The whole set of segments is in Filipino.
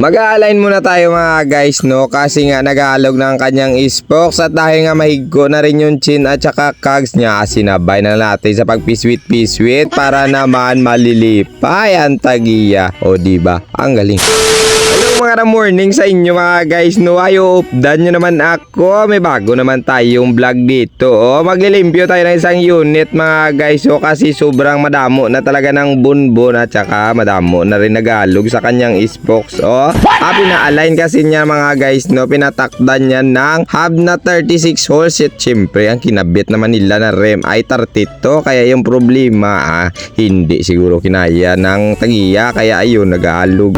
Mag-a-align muna tayo mga guys no kasi nga nag-aalog ng kanyang spokes at dahil nga mahiggo na rin yung chin at saka cogs niya sinabay na natin sa pagpiswit-piswit para naman malilipay ang tagiya. O ba? Ang galing. Hello mga morning sa inyo mga guys no? Ayo updan nyo naman ako may bago naman tayong vlog dito oh. Maglilimpyo tayo ng isang unit mga guys oh kasi sobrang madamo na talaga ng bunbon at saka madamo na rin nagalog sa kanyang spokes oh. Ah, pina-align kasi niya mga guys no? Pinatakdan niya ng hub na 36 holes at syempre ang kinabit naman nila na rem ay 32 kaya yung problema ah, hindi siguro kinaya ng tagiya kaya ayun nag-aalog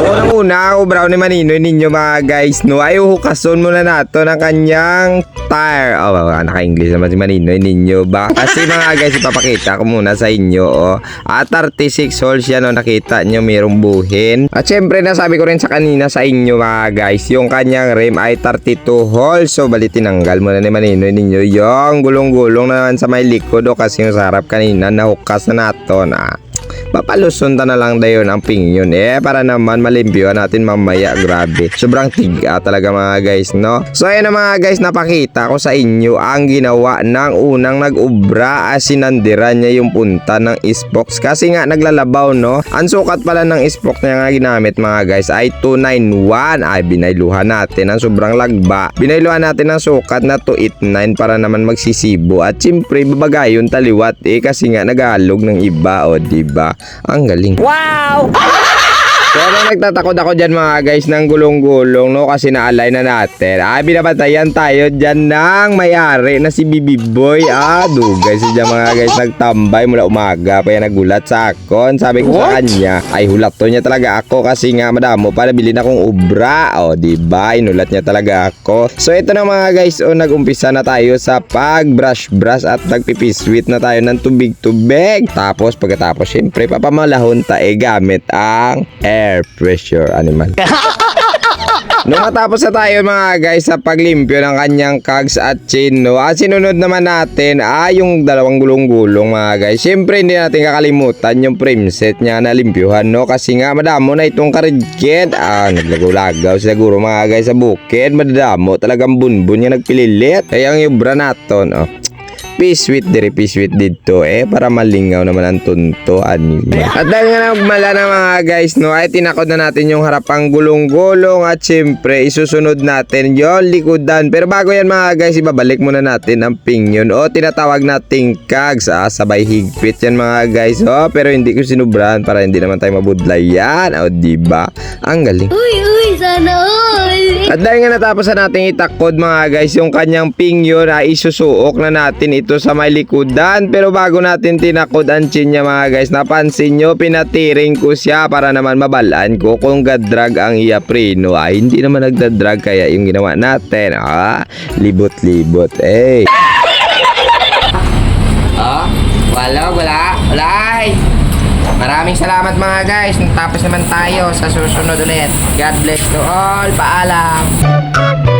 Unang-una, ako brown ni Manino ninyo mga guys, no? Ay, hukason muna nato ng kanyang tire. Oh, naka-English naman si Manino ninyo ba? Kasi mga guys, ipapakita ko muna sa inyo, oh. At 36 holes yan, oh. Nakita nyo, mayroong buhin. At syempre, nasabi ko rin sa kanina sa inyo mga guys, yung kanyang rim ay 32 holes. So, bali tinanggal muna ni Manino ninyo yung gulong-gulong na naman sa may likod, oh. Kasi yung sarap kanina, nahukas na nato na papaluson ta na lang dayon ang pingyon eh para naman malimpyo natin mamaya. Grabe. Sobrang tiga talaga mga guys no? So ayun na mga guys napakita ko sa inyo ang ginawa ng unang nag-ubra as sinandiran niya yung punta ng spokes kasi nga naglalabaw no? Ang sukat pala ng spokes niya nga ginamit mga guys ay 291 ay binayluhan natin ang sobrang lagba. Binayluhan natin ang sukat na 289 para naman magsisibo. At siyempre babagayon taliwat eh kasi nga nagalog ng iba o diba ang galing Wow! pero nagtatakot ako dyan mga guys ng gulong-gulong no kasi naalay na natin. Ah, binabatayan tayo dyan ng may-ari na si Bibi Boy. Ah, dugay si dyan mga guys nagtambay mula umaga pa yan nagulat sa akon. Sabi ko sa kanya, ay hulat to niya talaga ako kasi nga madamo pa nabili na akong ubra. O, di ba? Inulat niya talaga ako. So, ito na mga guys, o nag-umpisa na tayo sa pag-brush-brush at nagpipisweet na tayo ng tubig-tubig. Tapos, pagkatapos, syempre, papamalahon tayo gamit ang air pressure animal. Nung matapos na tayo mga guys sa paglimpyo ng kanyang cogs at chain no, at sinunod naman natin ay yung dalawang gulong-gulong mga guys. Siyempre hindi natin kakalimutan yung frame set niya na limpyuhan no kasi nga madamo na itong karidkit. Ah, naglagaw-lagaw siguro mga guys sa bukid. Madadamo talagang bunbun niya nagpililit. Kaya ang yubra naton oh. Piswit diri piswit dito eh para malingaw naman ang tunto anima. At dahil nga nagmala na mga guys no ay tinakod na natin yung harapang gulong-gulong at syempre isusunod natin yung likudan. Pero bago yan mga guys ibabalik muna natin ang pingyon o tinatawag nating kags ah, sabay higpit yan mga guys oh pero hindi ko sinubrahan para hindi naman tayo mabudlay yan o diba ang galing. Uy, uy, sana all! At dahil nga natapos na natin itakod mga guys, yung kanyang pingyon ay isusuok na natin ito sa may likudan. Pero bago natin tinakod ang chin niya mga guys, napansin nyo, pinatiring ko siya para naman mabalaan ko kung gadrag ang iaprino. Ay, hindi naman nagdadrag kaya yung ginawa natin. Ah, libot-libot. Eh. Oh, wala, wala, wala. Maraming salamat mga guys. Tapos naman tayo sa susunod ulit. God bless to all. Paalam.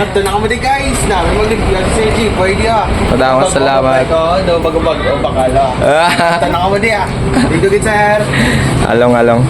Hanap na kamo di guys. Namin maglimpyan sa G. Pwede ah. Maraming salamat. Ito, do bago bago bakala. Ah, Tanong kamo di ah. Dito gid sir. along, along.